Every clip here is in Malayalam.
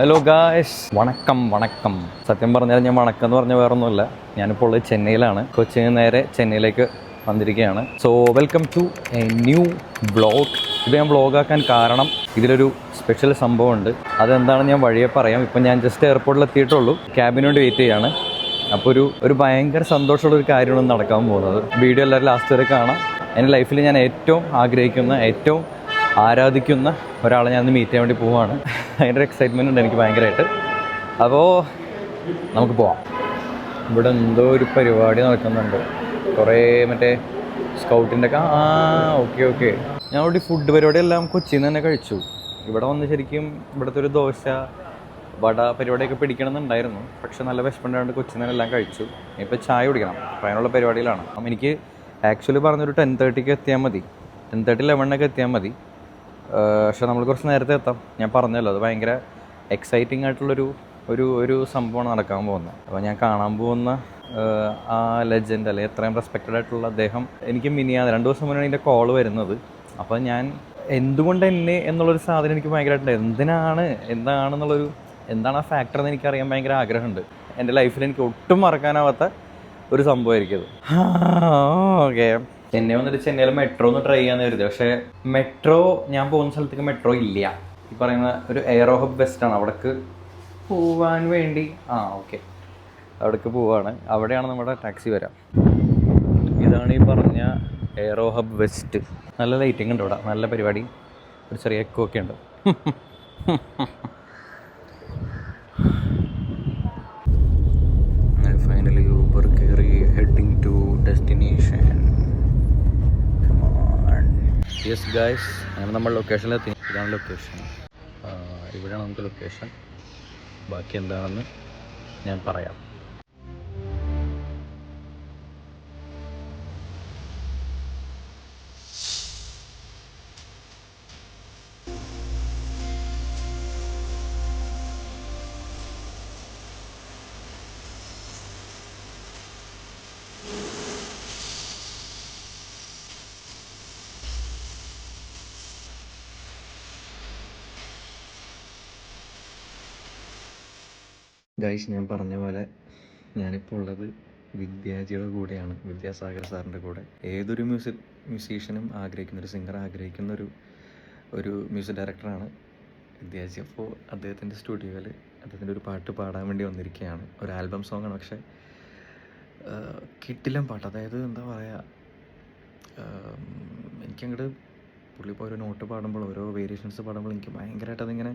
ഹലോ ഗായ്സ് വണക്കം വണക്കം. സത്യം പറഞ്ഞാൽ ഞാൻ വണക്കം എന്ന് പറഞ്ഞ വേറെ ഒന്നുമില്ല ഞാനിപ്പോൾ ഉള്ളത് ചെന്നൈയിലാണ്. കൊച്ചിന് നേരെ ചെന്നൈയിലേക്ക് വന്നിരിക്കുകയാണ്. So welcome to a new blog ഇത് ഞാൻ ബ്ലോഗാക്കാൻ കാരണം ഇതിലൊരു സ്പെഷ്യൽ സംഭവമുണ്ട്. അതെന്താണെന്ന് ഞാൻ വഴിയെ പറയാം. ഇപ്പം ഞാൻ ജസ്റ്റ് എയർപോർട്ടിൽ എത്തിയിട്ടുള്ളൂ. ക്യാബിനോട് വെയിറ്റ് ചെയ്യാണ്. അപ്പോൾ ഒരു ഒരു ഭയങ്കര സന്തോഷമുള്ള ഒരു കാര്യമാണ് നടക്കാൻ പോകുന്നത്. വീഡിയോ എല്ലാവരും ലാസ്റ്റ് വരെ കാണാം. എന്റെ ലൈഫിൽ ഞാൻ ഏറ്റവും ആഗ്രഹിക്കുന്ന ഏറ്റവും ആരാധിക്കുന്ന ഒരാളെ ഞാൻ മീറ്റ് ചെയ്യാൻ വേണ്ടി പോവാണ് അതിന്റെ എക്സൈറ്റ്മെന്റ് ഉണ്ട് എനിക്ക് ഭയങ്കരമായിട്ട് അപ്പോൾ നമുക്ക് പോവാം. ഇവിടെ എന്തോ ഒരു പരിപാടി നടക്കുന്നുണ്ട്. കുറേ മറ്റേ സ്കൗട്ടിന്റെ ഒക്കെ ആ ഓക്കെ ഓക്കെ ഞാൻ ഇവിടെ ഫുഡ് പരിപാടി എല്ലാം കൊച്ചിയിൽ നിന്ന് തന്നെ കഴിച്ചു. ഇവിടെ വന്ന് ശരിക്കും ഇവിടുത്തെ ഒരു ദോശ വട പരിപാടിയൊക്കെ പിടിക്കണമെന്നുണ്ടായിരുന്നു. പക്ഷെ നല്ല വിശപ്പുണ്ടായതുകൊണ്ട് കൊച്ചിയിൽ നിന്ന് എല്ലാം കഴിച്ചു. ഇപ്പോൾ ചായ കുടിക്കണം. അപ്പോൾ അതിനുള്ള പരിപാടിയിലാണ് അപ്പം എനിക്ക് ആക്ച്വലി പറഞ്ഞൊരു ടെൻ തേർട്ടിക്ക് എത്തിയാൽ മതി. ടെൻ തേർട്ടി ലെവനൊക്കെ എത്തിയാൽ മതി. പക്ഷെ നമ്മൾ കുറച്ച് നേരത്തെ എത്താം. ഞാൻ പറഞ്ഞല്ലോ അത് ഭയങ്കര എക്സൈറ്റിംഗ് ആയിട്ടുള്ളൊരു ഒരു ഒരു സംഭവമാണ് നടക്കാൻ പോകുന്നത്. അപ്പോൾ ഞാൻ കാണാൻ പോകുന്ന ആ ലെജൻഡ് അല്ലെങ്കിൽ എത്രയും റെസ്പെക്റ്റഡ് ആയിട്ടുള്ള അദ്ദേഹം എനിക്ക് മിനിയാ രണ്ട് ദിവസം മുന്നേ എന്റെ കോൾ വരുന്നത്. അപ്പോൾ ഞാൻ എന്തുകൊണ്ട് എന്നെ എന്നുള്ളൊരു സാധനം എനിക്ക് ഭയങ്കരമായിട്ടുണ്ട്. എന്തിനാണ് എന്താണെന്നുള്ളൊരു എന്താണ് ആ ഫാക്ടർ എന്ന് എനിക്കറിയാൻ ഭയങ്കര ആഗ്രഹമുണ്ട്. എന്റെ ലൈഫിൽ എനിക്ക് ഒട്ടും മറക്കാനാവാത്ത ഒരു സംഭവമായിരിക്കും അത് ഓക്കെ ചെന്നൈ വന്നിട്ട് ചെന്നൈയിൽ മെട്രോ ഒന്ന് ട്രൈ ചെയ്യാന്ന് കരുതി. പക്ഷേ മെട്രോ ഞാൻ പോകുന്ന സ്ഥലത്തേക്ക് മെട്രോ ഇല്ല. ഈ പറയുന്ന ഒരു എയറോ ഹബ് ബെസ്റ്റ് ആണ്. അവിടേക്ക് പോവാൻ വേണ്ടി ആ ഓക്കെ അവിടേക്ക് പോവാണ്. അവിടെയാണ് നമ്മുടെ ടാക്സി വരാം. ഇതാണ് ഈ പറഞ്ഞ എയറോ ഹബ് വെസ്റ്റ് നല്ല ലൈറ്റിംഗ് ഉണ്ട് ഇവിടെ. നല്ല പരിപാടി. ഒരു ചെറിയ എക്കോ ഒക്കെ ഉണ്ട്. യെസ് ഗായ്സ് അങ്ങനെ നമ്മൾ ലൊക്കേഷനിലെത്തി ഇതാണ് ലൊക്കേഷൻ ഇവിടെയാണ് നമുക്ക് ലൊക്കേഷൻ ബാക്കി എന്താണെന്ന് ഞാൻ പറയാം. ഗൈസ് ഞാൻ പറഞ്ഞ പോലെ ഞാനിപ്പോൾ ഉള്ളത് വിദ്യാജിയുടെ കൂടെയാണ് വിദ്യാസാഗർ സാറിന്റെ കൂടെ. ഏതൊരു മ്യൂസിക് മ്യൂസീഷ്യനും ആഗ്രഹിക്കുന്ന ഒരു സിംഗർ ആഗ്രഹിക്കുന്ന ഒരു ഒരു മ്യൂസിക് ഡയറക്ടറാണ് വിദ്യാജി. അപ്പോൾ അദ്ദേഹത്തിന്റെ സ്റ്റുഡിയോയിൽ അദ്ദേഹത്തിന്റെ ഒരു പാട്ട് പാടാൻ വേണ്ടി വന്നിരിക്കുകയാണ്. ഒരു ആൽബം സോങ്ങാണ് പക്ഷേ കിട്ടില്ല പാട്ട്. അതായത് എന്താ പറയുക എനിക്കങ്ങോട്ട് പുള്ളി ഇപ്പോൾ ഒരു നോട്ട് പാടുമ്പോൾ ഓരോ വേരിയേഷൻസ് പാടുമ്പോൾ എനിക്ക് ഭയങ്കരമായിട്ട് അതിങ്ങനെ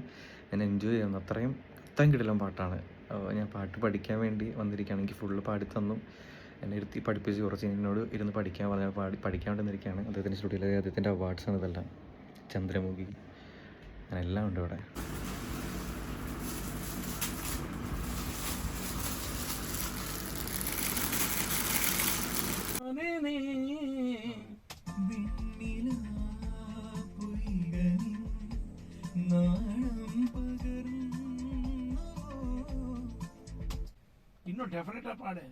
ഞാൻ എൻജോയ് ചെയ്യുന്നു. അത്രയും നിർത്താൻ കിടലും പാട്ടാണ്. ഞാൻ പാട്ട് പഠിക്കാൻ വേണ്ടി വന്നിരിക്കുകയാണ്. എനിക്ക് ഫുള്ള് തന്നു. എന്നെ ഇരുത്തി പഠിപ്പിച്ച് കുറച്ച് എന്നോട് ഇരുന്ന് പഠിക്കാൻ പറഞ്ഞ പാടി പഠിക്കാൻ വേണ്ടി വന്നിരിക്കുകയാണ്. അദ്ദേഹത്തിന്റെ സ്റ്റുഡിയോയിലെ അദ്ദേഹത്തിന്റെ അവാർഡ്സാണ് ഇതെല്ലാം. ചന്ദ്രമുഖി. അങ്ങനെ എല്ലാം ഉണ്ട് ഇവിടെ. നീ డెఫినెట్ పాడే